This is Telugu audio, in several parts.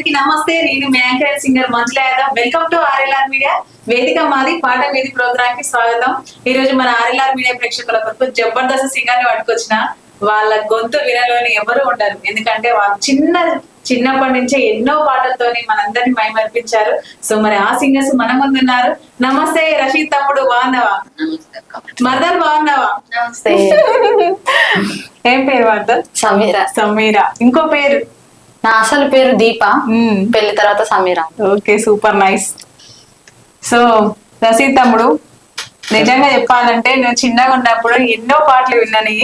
అందరికీ నమస్తే. నేను మీ anchor singer Manjula Yadav welcome to RLR media వేదిక మాది పాట మీది ప్రోగ్రామ్కి స్వాగతం. ఈ రోజు మన ఆర్ఎల్ఆర్ మీడియా ప్రేక్షకుల కొరకు జబర్దస్త్ సింగర్ని పట్టుకొచ్చిన వాళ్ళ గొంతు వినలోని ఎవరు ఉండరు. ఎందుకంటే వాళ్ళు చిన్న చిన్నప్పటి నుంచే ఎన్నో పాటలతోని మనందరినీ మైమర్పించారు. సో మరి ఆ సింగర్స్ మన ముందు ఉన్నారు నమస్తే రషీద్ తమ్ముడు బాగున్నావా? మదర్ బాగున్నావా? నమస్తే. ఏం పేరు మదర్ సమీర. సమీరా. ఇంకో పేరు? నా అసలు పేరు దీప. పెళ్ళి తర్వాత Sameera okay super nice so Rasheed తమ్ముడు నిజంగా చెప్పాలంటే నేను చిన్నగా ఉన్నప్పుడు ఎన్నో పాటలు విన్నాను.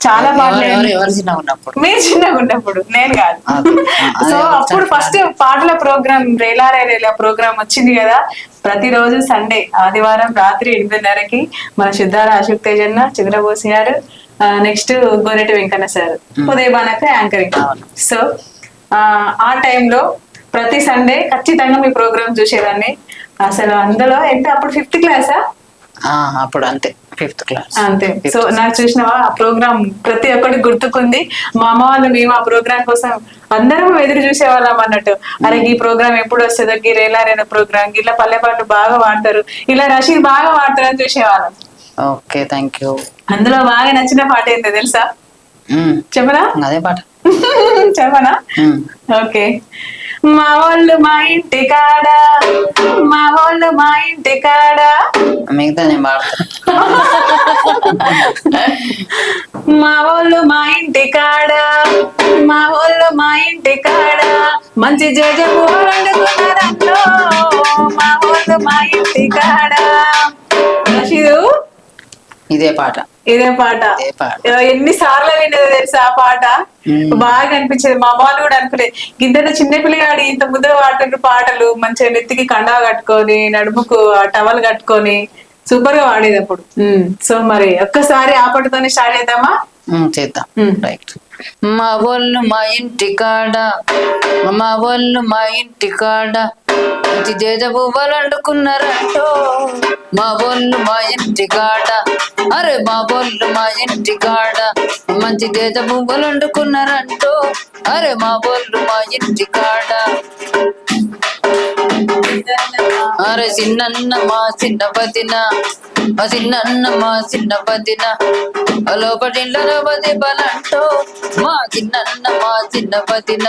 చాలా పాటలు ఎవరు విన్నాను. ఎవరు చిన్నగా ఉన్నప్పుడు మీరు చిన్నగా ఉన్నప్పుడు నేను కాదు. సో అప్పుడు. ఫస్ట్ పాటల ప్రోగ్రామ్ రేలారే రేలా ప్రోగ్రామ్ వచ్చింది కదా ప్రతిరోజు సండే ఆదివారం రాత్రి ఎనిమిదిన్నరకి మన సిద్ధార అశోక్ తేజన్న చంద్రబోసి గారు నెక్స్ట్ గోరెటి వెంకన్న సార్. ఉదయబానక యాంకరింగ్. సో ఆ, టైంలో ప్రతి సండే ఖచ్చితంగా మీ ప్రోగ్రామ్ చూసేదాన్ని. అసలు అందులో ఎంత అప్పుడు ఫిఫ్త్ క్లాసా? అప్పుడు అంతే ఫిఫ్త్ క్లాస్. అంతే. సో నాకు చూసినవా ఆ ప్రోగ్రామ్ ప్రతి ఒక్కటి గుర్తుకుంది. మా అమ్మ వాళ్ళు మేము ఆ ప్రోగ్రామ్ కోసం అందరం ఎదురు చూసేవాళ్ళం అన్నట్టు. అరే ఈ ప్రోగ్రామ్ ఎప్పుడు వస్తుందో గీ రేలారైన ప్రోగ్రామ్? ఇలా పల్లె పాటలు బాగా వాడతారు ఇలా రషీద్ బాగా వాడతారు అని చూసేవాళ్ళం. ఓకే థ్యాంక్ యూ అందులో బాగా నచ్చిన పాట ఏంటో తెలుసా? ఉమ్, చెప్పనా? అదే పాట. చెప్పనా? ఓకే. మా వాళ్ళు మా ఇంటి కాడ? మా వాళ్ళు మా ఇంటి కాడ? మిగతా నేను మా వాళ్ళు మా ఇంటి కాడ? మా వాళ్ళు మా ఇంటి కాడ? మంచి వండుకున్నారన్నో మా వాళ్ళు మా ఇదే పాట. ఇదే పాట. ఎన్ని సార్లు విన్నదో తెలుసా ఆ పాట. బాగా అనిపించేది. మా వాళ్ళు కూడా అనుకునే ఇంత చిన్న పిల్లగాడు ఇంత ముద్దుగా పాడుతుంటే పాటలు మంచిగా నెత్తికి కండా కట్టుకొని నడుముకు ఆ టవల్ కట్టుకొని సూపర్గా వాడేది అప్పుడు సో మరి ఒక్కసారి ఆ పాటతోనే స్టార్ట్ చేద్దామా? చేద్దాం. రైట్. మా వాళ్ళు మా ఇంటి కాడ మా వాళ్ళు మా ఇంటి కాడ మంచి జేజ పువ్వులు మా బొల్లు మా ఇంటి కాడ అరే మా బొల్లు మా ఇంటి కాడ మంచి జేజ పువ్వులు అరే మా బొల్లు మా ఇంటి కాడ అరే చిన్నన్న మా చిన్న పదిన మా చిన్నన్న మా చిన్న పదిన పది బలంటో మా చిన్నన్న మా చిన్న పదిన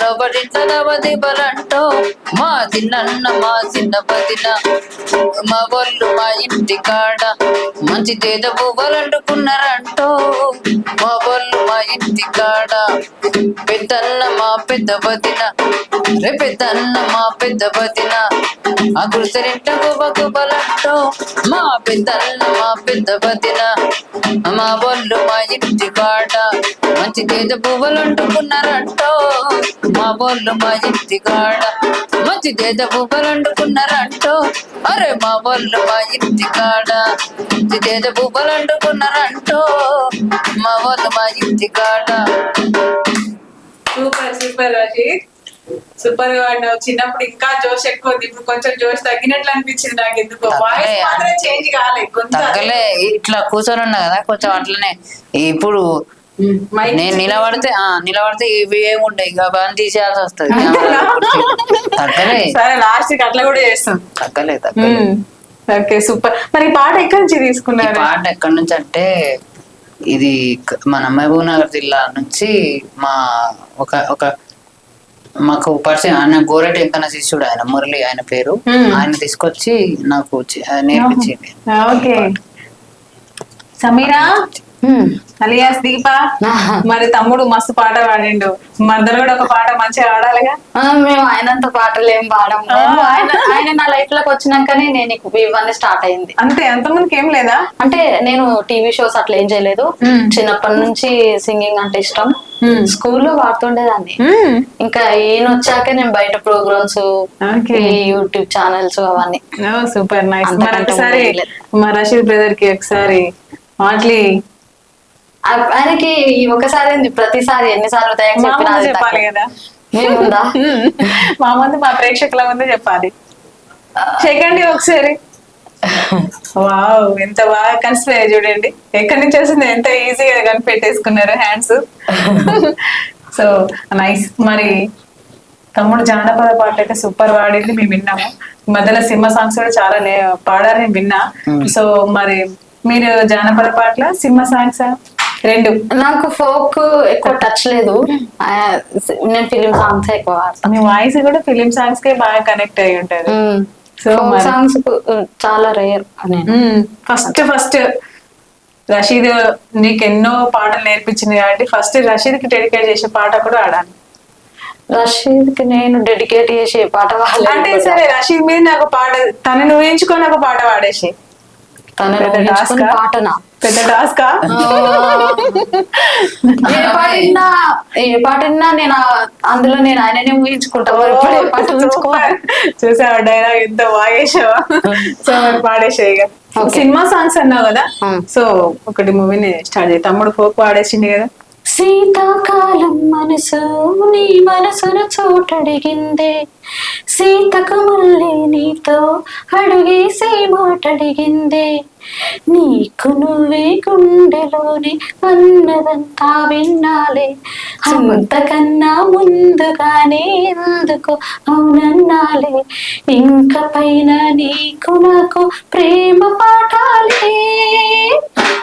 లోపటిలో పది బలంటో మా చిన్నన్న మా చిన్న మా వాళ్ళు మా ఇంటి కాడ మంచి తేజ పువ్వులు ఇంటి కాడ పెద్దన్న మా పెద్ద పదిన రే పెద్దన్న మా పెద్ద పదిన ఆ గుడిసెరింట గుబకు బలంటో మా పెద్దన్న మా పెద్ద పదిన మా బొల్లు మా ఇంటి కాడ మంచి తేజ పువ్వులు అంటుకున్నారంటో మా బొల్లు మా ఇంటి కాడ మంచి తేజ పువ్వులు అంటుకున్నారంటో. అరే మా బొల్లు మా ఇంటి కాడ మంచి తేజ పువ్వులు అంటుకున్నారంటో మా బొల్లు మా ఇంటి కాడ సూపర్ సూపర్ రషీద్ సూపర్గా వాడినావు చిన్నప్పుడు ఇంకా జోష్ ఎక్కువ ఉంది. ఇప్పుడు కొంచెం జోష్ తగ్గినట్లు అనిపించింది నాకు ఎందుకో వాయిస్. మాత్రం చేంజ్ కాలేదు తగ్గలే. ఇట్లా కూర్చొని ఉన్నా కదా కొంచెం అట్లనే. ఇప్పుడు నేను నిలబడితే ఆ నిలబడితే ఇవి ఏముంటాయి ఇక అవన్నీ తీసేయాల్సి వస్తుంది. తగ్గలే. సరే లాస్ట్కి అట్లా కూడా చేస్తాం. తగ్గలే తగ్గలే. Okay super. మరి పాట ఎక్కడి నుంచి తీసుకున్నారు? పాట ఎక్కడి నుంచి అంటే ఇది మన మహబూబ్ నగర్ జిల్లా నుంచి మా ఒక ఒక మాకు పరిచయం ఆయన గోరెటి వెంకన్న శిష్యుడు ఆయన మురళి ఆయన పేరు. ఆయన తీసుకొచ్చి నాకు నేర్పించింది. సమీరా? అలియాస్ దీప మరి తమ్ముడు మస్తు పాట పాడిండు. మద్దరు కూడా ఒక పాట మంచిగా పాడాలిగా? ఆ, మేము ఆయనంత పాటలు ఏం పాడము. ఆయన ఆయన నా లైఫ్లోకి వచ్చినాకనే నేను ఇవన్నీ స్టార్ట్ అయింది. అంతే అంతమందికి ఏం లేదా? అంటే నేను టీవీ షోస్ అట్లా ఏం చేయలేదు. చిన్నప్పటి నుంచి సింగింగ్ అంటే ఇష్టం. స్కూల్లో పాడుతుండేదాన్ని ఇంకా ఈయన వచ్చాక నేను బయట ప్రోగ్రామ్స్ యూట్యూబ్ ఛానల్స్ అవన్నీ. Super nice. మరి ఒకసారి. మా రషీద్ బ్రదర్కి ఒకసారి మాట్లీ ఆయనకి ఈ ఒకసారి ప్రతిసారి ఎన్నిసార్లు థ్యాంక్స్ చెప్పాలి. కదా. మీ ముందా మా ముందు మా ప్రేక్షకుల ముందు చెప్పాలి. చెయ్యండి ఒకసారి. వావ్ ఎంత బాగా కన్సిడర్ చూడండి. ఎక్కడి నుంచి వస్తుంది? ఎంత ఈజీగా కనిపెట్టేసుకున్నారు హ్యాండ్స్. So nice. మరి తమ్ముడు జానపద పాటలు అయితే సూపర్ పాడింది మేము విన్నాము. మధ్యలో సినిమా సాంగ్స్ కూడా చాలా పాడారు నేను విన్నా. సో మరి మీరు జానపద పాటల సినిమా సాంగ్స్? రెండు. నాకు ఫోక్ ఎక్కువ టచ్ లేదు. నేను ఫిలిం సాంగ్స్ ఎక్కువ మీ వాయిస్ కూడా ఫిలిం సాంగ్స్ కే బాగా కనెక్ట్ అయి ఉంటారు సో సాంగ్స్ చాలా రేర్ ఫస్ట్ ఫస్ట్ రషీద్ నీకు ఎన్నో పాటలు నేర్పించింది కాబట్టి ఫస్ట్ రషీద్కి డెడికేట్ చేసే పాట కూడా ఆడాలి రషీద్కి నేను డెడికేట్ చేసే పాట అంటే సరే రషీద్ మీద నాకు పాట తనని ఊహించుకొని ఒక పాట పాడేసి తనని? పాటనా? పెద్ద టాస్క్ ఏ పాట విన్నా ఏ పాట విన్నా నేను అందులో నేను ఆయననే ఊహించుకుంటా. మరి ఇప్పుడు ఏ పాట ఊహించుకోవాలి చూసావా డైలాగ్ ఎంత బాగేసావా సో మరి పాడేసే ఇక. సినిమా సాంగ్స్ అన్నావు కదా. సో ఒకటి మూవీని స్టార్ట్ చేయి. తమ్ముడు ఫోక్ పాడేసింది కదా? శీతాకాలం మనసు నీ మనసును చోటడిగిందే. సీతకు మళ్ళీ నీతో అడుగేసే మాటడిగిందే. నీకు నువ్వే గుండెలోని అన్నదంతా విన్నాలే. అంతకన్నా ముందుగానే ఎందుకు అవునన్నాలే. ఇంక పైన నీకు నాకు ప్రేమ పాఠాలే.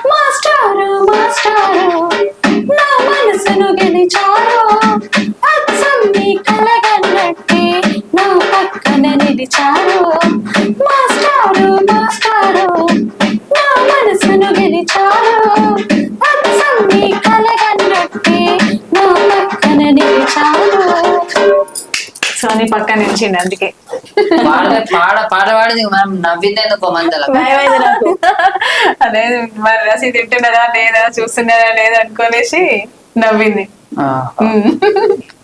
మాస్టారు మాస్టారు. మనసును గెలిచారు అచ్చం నీ కలగన్నట్టే నా పక్కన నిలిచారు సో నీ పక్కన నిలిచింది అందుకే. పాడ పాడ పాట పాడింది మనం నవ్విందేందుకో మందల? భయమైంది నాకు అదే మరి రసీదు తింటున్నదా లేదా చూస్తున్నారా లేదా అనుకోనేసి నవ్వింది.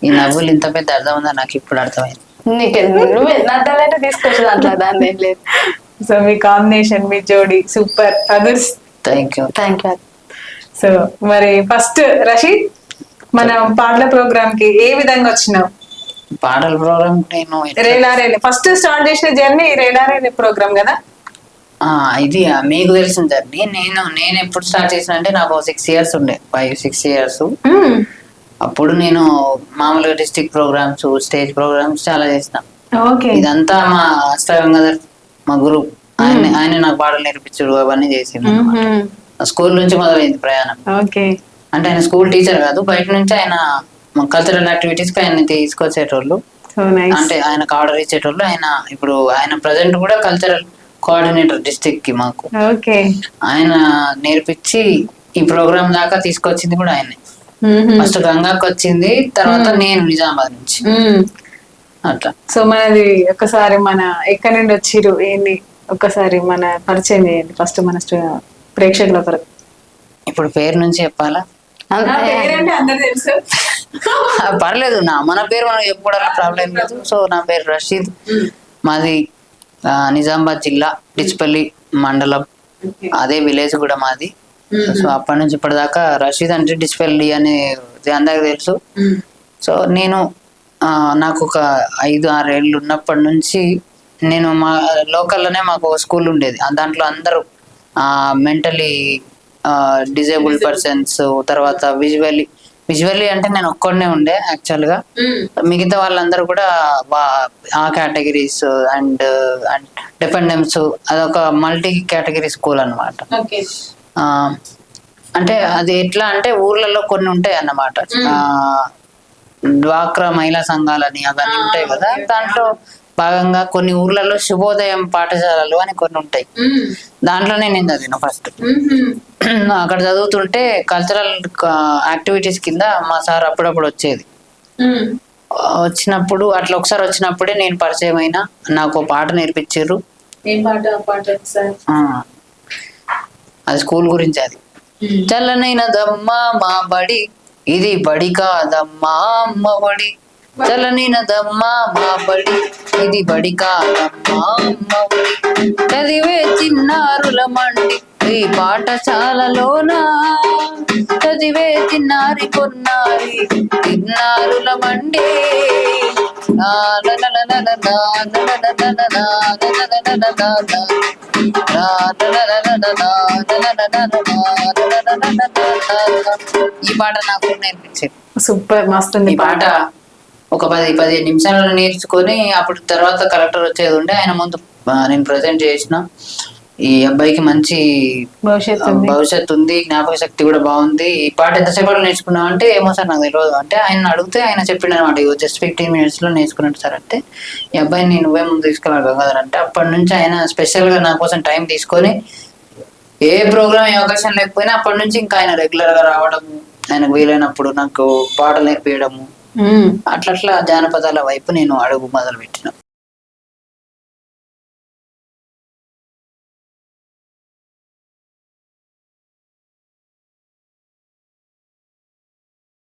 ఈ నవ్వులు ఇంత పెద్ద అర్థం ఉందా? నాకు ఇప్పుడు అర్థమైంది. నువ్వు ఎన్ని అర్థాలైతే తీసుకొచ్చు దాంట్లో దాన్ని ఏం లేదు. సో మీ కాంబినేషన్ మీ జోడి super others thank you thank you so మరి ఫస్ట్ రషీద్ మన పాటల ప్రోగ్రామ్కి ఏ విధంగా వచ్చినావు? పాటల ప్రోగ్రామ్ నేను రేలారేలే ఫస్ట్ స్టార్ట్ చేసిన జర్నీ రేలారేలే ప్రోగ్రామ్ కదా? ఇది మీకు తెలిసిన జర్నీ నేను నేను ఎప్పుడు స్టార్ట్ చేసిన అంటే నాకు సిక్స్ ఇయర్స్ ఉండే. ఫైవ్ సిక్స్ ఇయర్స్ అప్పుడు నేను మామూలుగా డిస్ట్రిక్ట్ ప్రోగ్రామ్స్ స్టేజ్ ప్రోగ్రామ్స్ చాలా చేసిన ఓకే ఇదంతా మా అష్టగంగాధర్ మా గురువు. ఆయన ఆయన నాకు పాటలు నేర్పించుడు అవన్నీ చేసిండు స్కూల్ నుంచి మొదలైంది ప్రయాణం. ఓకే. అంటే ఆయన స్కూల్ టీచర్ కాదు బయట నుంచి ఆయన కల్చరల్ యాక్టివిటీస్కి ఆయన తీసుకొచ్చేటోళ్ళు. అంటే ఆయనకు ఆర్డర్ ఇచ్చేటోళ్ళు ఆయన ఇప్పుడు ఆయన ప్రజెంట్ కూడా కల్చరల్ కోఆర్డినేటర్ డిస్ట్రిక్ట్కి మాకు. ఓకే. ఆయన నేర్పించి ఈ ప్రోగ్రామ్ దాకా తీసుకొచ్చింది కూడా ఆయనే. ఫస్ట్ గంగాకి వచ్చింది తర్వాత నేను నిజామాబాద్ నుంచి. అట్లా. సో మనది ఒకసారి మన ఎక్కడి నుండి వచ్చిరు ఏంది? ఒక్కసారి మన పరిచయం చేయండి. ఫస్ట్ మన ప్రేక్షకుల కొరకు ఇప్పుడు పేరు నుంచి చెప్పాలా? పర్లేదు నా మన పేరు మనం చెప్పుకోవడానికి ప్రాబ్లం లేదు. సో నా పేరు రషీద్. మాది నిజామాబాద్ జిల్లా డిచ్పల్లి మండలం. అదే విలేజ్ కూడా మాది. సో అప్పటి నుంచి ఇప్పటిదాకా రషీద్ అంటే డిచ్పల్లి అని అందరికి తెలుసు. సో నేను నాకు ఒక ఐదు ఆరు ఏళ్ళు ఉన్నప్పటి నుంచి నేను మా లోకల్లోనే మాకు స్కూల్ ఉండేది. దాంట్లో అందరూ మెంటలీ డిజేబుల్డ్ పర్సన్స్ తర్వాత విజువల్లీ విజువల్లీ అంటే నేను ఒక్కడనే ఉండే యాక్చువల్గా మిగతా వాళ్ళందరూ కూడా ఆ కేటగిరీస్ అండ్ అండ్ డిపెండెన్స్ అదొక మల్టీ కేటగిరీ స్కూల్ ఆ, అంటే అది ఎట్లా అంటే ఊర్లలో కొన్ని ఉంటాయి అన్నమాట. ఆ, డ్వాక్రా మహిళా సంఘాలని అవన్నీ ఉంటాయి కదా. దాంట్లో భాగంగా కొన్ని ఊర్లలో శుభోదయం పాఠశాలలు అని కొన్ని ఉంటాయి. దాంట్లోనే నేను చదివిన ఫస్ట్ అక్కడ చదువుతుంటే కల్చరల్ యాక్టివిటీస్ కింద మా సార్ అప్పుడప్పుడు వచ్చేది. వచ్చినప్పుడు అట్లా ఒకసారి వచ్చినప్పుడే నేను పరిచయం అయినా నాకు పాట నేర్పించారు. అది స్కూల్ గురించి అది. చల్లనైన దమ్మా మా బడి ఇది బడి కాదమ్మా అమ్మ బడి. చలనినదమ్మా బాబడి ఇది బడి కాదమ్మా చదివే చిన్నారుల మండి ఈ పాఠశాలలోన చదివే చిన్నారి కొన్నారి చిన్నారుల మండి ఈ పాట నాకు నేర్పించారు సూపర్ మస్తు పాట ఒక పది పదిహేను నిమిషాలలో నేర్చుకొని అప్పుడు తర్వాత కలెక్టర్ వచ్చేది ఉండే ఆయన ముందు నేను ప్రజెంట్ చేసిన. ఈ అబ్బాయికి మంచి భవిష్యత్తు ఉంది. భవిష్యత్తు ఉంది జ్ఞాపక శక్తి కూడా బాగుంది. ఈ పాట ఎంతసేపట్లో నేర్చుకున్నావు అంటే ఏమో సార్ నాకు తెలియదు అంటే ఆయన అడిగితే ఆయన చెప్పిండు అనమాట జస్ట్ ఫిఫ్టీన్ మినిట్స్లో నేర్చుకున్నట్టు సార్ అంటే ఈ అబ్బాయిని నేను నువ్వే ముందు తీసుకెళ్ళాలి గంగాధర్ అంటే అప్పటి నుంచి ఆయన స్పెషల్గా నా కోసం టైం తీసుకొని ఏ ప్రోగ్రామ్ ఏ అవకాశం లేకపోయినా అప్పటి నుంచి ఇంకా ఆయన రెగ్యులర్గా రావడము ఆయనకు వీలైనప్పుడు నాకు పాటలు నేర్పించడము అట్లట్లా అట్లా అట్లా జానపదాల వైపు నేను అడుగు మొదలు పెట్టిన